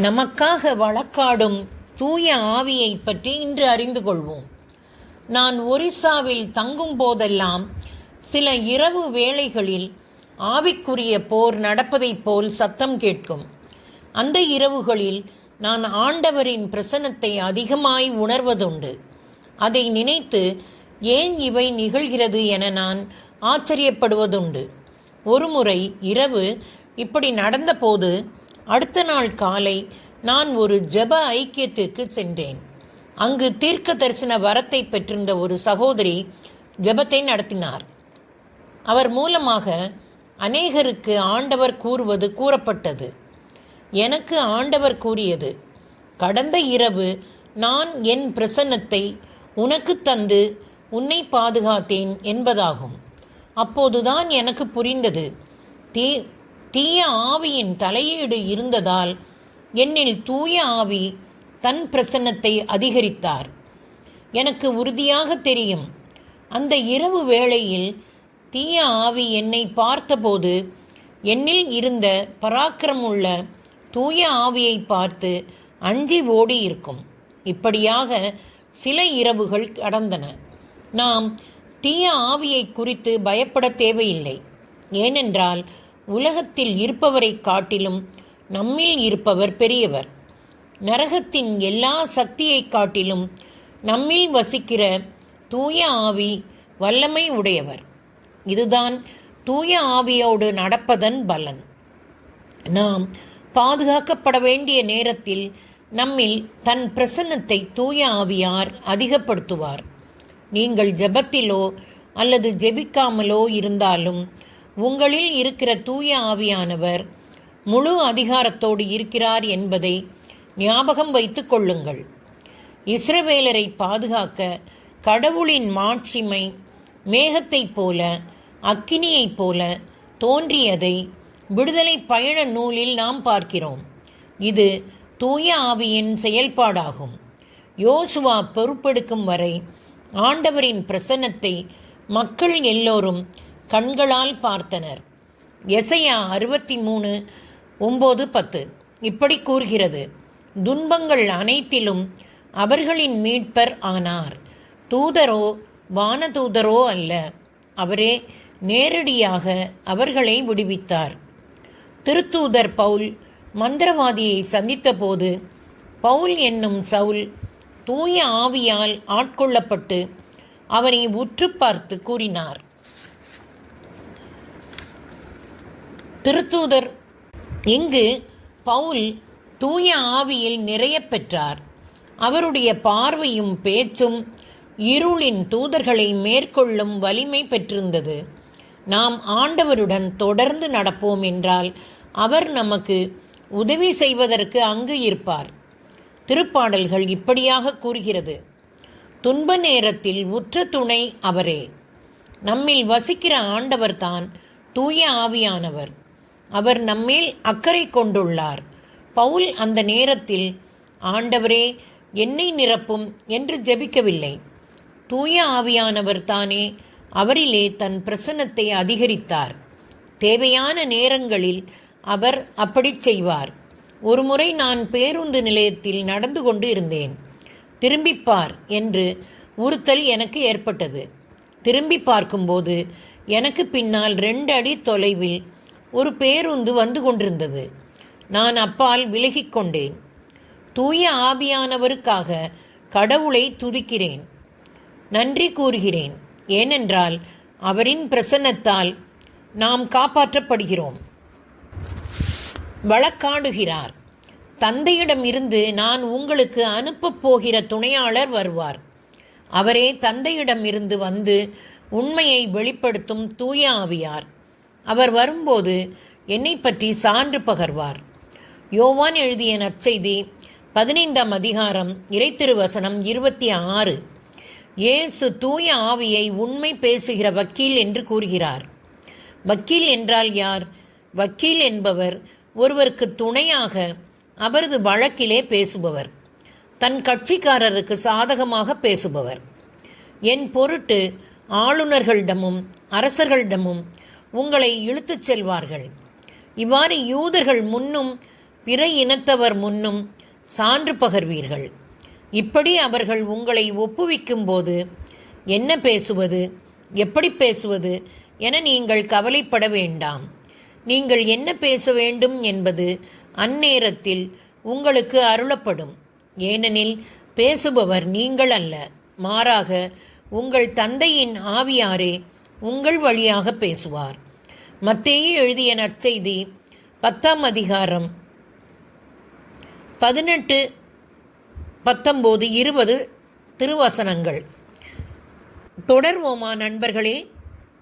நமக்காக வழக்காடும் தூய ஆவியை பற்றி இன்று அறிந்து கொள்வோம். நான் ஒரிசாவில் தங்கும் போதெல்லாம் சில இரவு வேளைகளில் ஆவிக்குரிய போர் நடப்பதைப் போல் சத்தம் கேட்கும். அந்த இரவுகளில் நான் ஆண்டவரின் பிரசனத்தை அதிகமாய் உணர்வதுண்டு. அதை நினைத்து ஏன் இவை நிகழ்கிறது என நான் ஆச்சரியப்படுவதுண்டு. ஒருமுறை இரவு இப்படி நடந்தபோது அடுத்த நாள் காலை நான் ஒரு ஜெப ஐக்கியத்திற்கு சென்றேன். அங்கு தீர்க்க தரிசன வரத்தை பெற்றிருந்த ஒரு சகோதரி ஜெபத்தை நடத்தினார். அவர் மூலமாக அநேகருக்கு ஆண்டவர் கூறுவது கூறப்பட்டது. எனக்கு ஆண்டவர் கூறியது கடந்த இரவு நான் என் பிரசன்னத்தை உனக்கு தந்து உன்னை பாதுகாத்தேன் என்பதாகும். அப்போதுதான் எனக்கு புரிந்தது தீ தீய ஆவியின் தலையீடு இருந்ததால் என்னில் தூய ஆவி தன் பிரசன்னத்தை அதிகரித்தார். எனக்கு உறுதியாக தெரியும் அந்த இரவு வேளையில் தீய ஆவி என்னை பார்த்தபோது என்னில் இருந்த பராக்கிரமுள்ள தூய ஆவியை பார்த்து அஞ்சி ஓடி இருக்கும். இப்படியாக சில இரவுகள் கடந்தன. நாம் தீய ஆவியை குறித்து பயப்பட தேவையில்லை. ஏனென்றால் உலகத்தில் இருப்பவரை காட்டிலும் நம்மில் இருப்பவர் பெரியவர். நரகத்தின் எல்லா சக்தியை காட்டிலும் நம்மில் வசிக்கிற தூய ஆவி வல்லமை உடையவர். இதுதான் தூய ஆவியோடு நடப்பதன் பலன். நாம் பாதுகாக்கப்பட வேண்டிய நேரத்தில் நம்மில் தன் பிரசன்னத்தை தூய ஆவியார் அதிகப்படுத்துவார். நீங்கள் ஜெபத்திலோ அல்லது ஜெபிக்காமலோ இருந்தாலும் உங்களில் இருக்கிற தூய ஆவியானவர் முழு அதிகாரத்தோடு இருக்கிறார் என்பதை ஞாபகம் வைத்து கொள்ளுங்கள். இஸ்ரவேலரை பாதுகாக்க கடவுளின் மாட்சிமை மேகத்தைப் போல அக்கினியைப் போல தோன்றியதை விடுதலை பயண நூலில் நாம் பார்க்கிறோம். இது தூய ஆவியின் செயல்பாடாகும். யோசுவா பொறுப்பெடுக்கும் வரை ஆண்டவரின் பிரசன்னத்தை மக்கள் எல்லோரும் கண்களால் பார்த்தனர். எசையா அறுபத்தி மூணு ஒம்பது பத்து. இப்படி கூறுகிறது. துன்பங்கள் அனைத்திலும் அவர்களின் மீட்பர் ஆனார். தூதரோ வானதூதரோ அல்ல. அவரே நேரடியாக அவர்களை விடுவித்தார். திருத்தூதர் பவுல் மந்திரவாதியை சந்தித்தபோது பவுல் என்னும் சவுல் தூய ஆவியால் ஆட்கொள்ளப்பட்டு அவனை உற்று பார்த்து கூறினார். திருத்தூதர் இங்கு பவுல் தூய ஆவியில் நிறைய பெற்றார். அவருடைய பார்வையும் பேச்சும் இருளின் தூதர்களை மேற்கொள்ளும் வலிமை பெற்றிருந்தது. நாம் ஆண்டவருடன் தொடர்ந்து நடப்போம் என்றால் அவர் நமக்கு உதவி செய்வதற்கு அங்கு இருப்பார். திருப்பாடல்கள் இப்படியாக கூறுகிறது. துன்ப நேரத்தில் உற்ற துணை அவரே. நம்மில் வசிக்கிற ஆண்டவர்தான் தூய ஆவியானவர். அவர் நம்மேல் அக்கறை கொண்டுள்ளார். பவுல் அந்த நேரத்தில் ஆண்டவரே என்னை நிரப்பும் என்று ஜெபிக்கவில்லை. தூய ஆவியானவர் தானே அவரிலே தன் பிரசன்னத்தை அதிகரித்தார். தேவையான நேரங்களில் அவர் அப்படி செய்வார். ஒருமுறை நான் பேருந்து நிலையத்தில் நடந்து கொண்டு இருந்தேன். திரும்பிப்பார் என்று உறுத்தல் எனக்கு ஏற்பட்டது. திரும்பி பார்க்கும்போது எனக்கு பின்னால் ரெண்டு அடி தொலைவில் ஒரு பேருந்து வந்து கொண்டிருந்தது. நான் அப்பால் விலகிக் கொண்டேன். தூய ஆவியானவருக்காக கடவுளை துதிக்கிறேன். நன்றி கூறுகிறேன். ஏனென்றால் அவரின் பிரசன்னத்தால் நாம் காப்பாற்றப்படுகிறோம். வழக்காடுகிறார். தந்தையிடம் இருந்து நான் உங்களுக்கு அனுப்பப் போகிற துணையாளர் வருவார். அவரே தந்தையிடம் இருந்து வந்து உண்மையை வெளிப்படுத்தும் தூய ஆவியார். அவர் வரும்போது என்னை பற்றி சான்று பகர்வார். யோவான் எழுதிய நற்செய்தி பதினைந்தாம் அதிகாரம் இறைத்திருவசனம் இருபத்தி ஆறு. ஏசு தூய ஆவியை உண்மை பேசுகிற வக்கீல் என்று கூறுகிறார். வக்கீல் என்றால் யார்? வக்கீல் என்பவர் ஒருவருக்கு துணையாக அவரது வழக்கிலே பேசுபவர். தன் கட்சிக்காரருக்கு சாதகமாக பேசுபவர். என் பொருட்டு ஆளுநர்களிடமும் அரசர்களிடமும் உங்களை இழுத்துச் செல்வார்கள். இவ்வாறு யூதர்கள் முன்னும் பிற இனத்தவர் முன்னும் சான்று பகர்வீர்கள். இப்படி அவர்கள் உங்களை ஒப்புவிக்கும் போது என்ன பேசுவது எப்படி பேசுவது என நீங்கள் கவலைப்பட வேண்டாம். நீங்கள் என்ன பேச வேண்டும் என்பது அந்நேரத்தில் உங்களுக்கு அருளப்படும். ஏனெனில் பேசுபவர் நீங்கள் அல்ல. மாறாக உங்கள் தந்தையின் ஆவியாரே உங்கள் வழியாக பேசுவார். மத்தேயு எழுதிய நற்செய்தி பத்தாம் அதிகாரம் பதினெட்டு பத்தொம்போது இருபது திருவசனங்கள். தொடர்வோமா நண்பர்களே?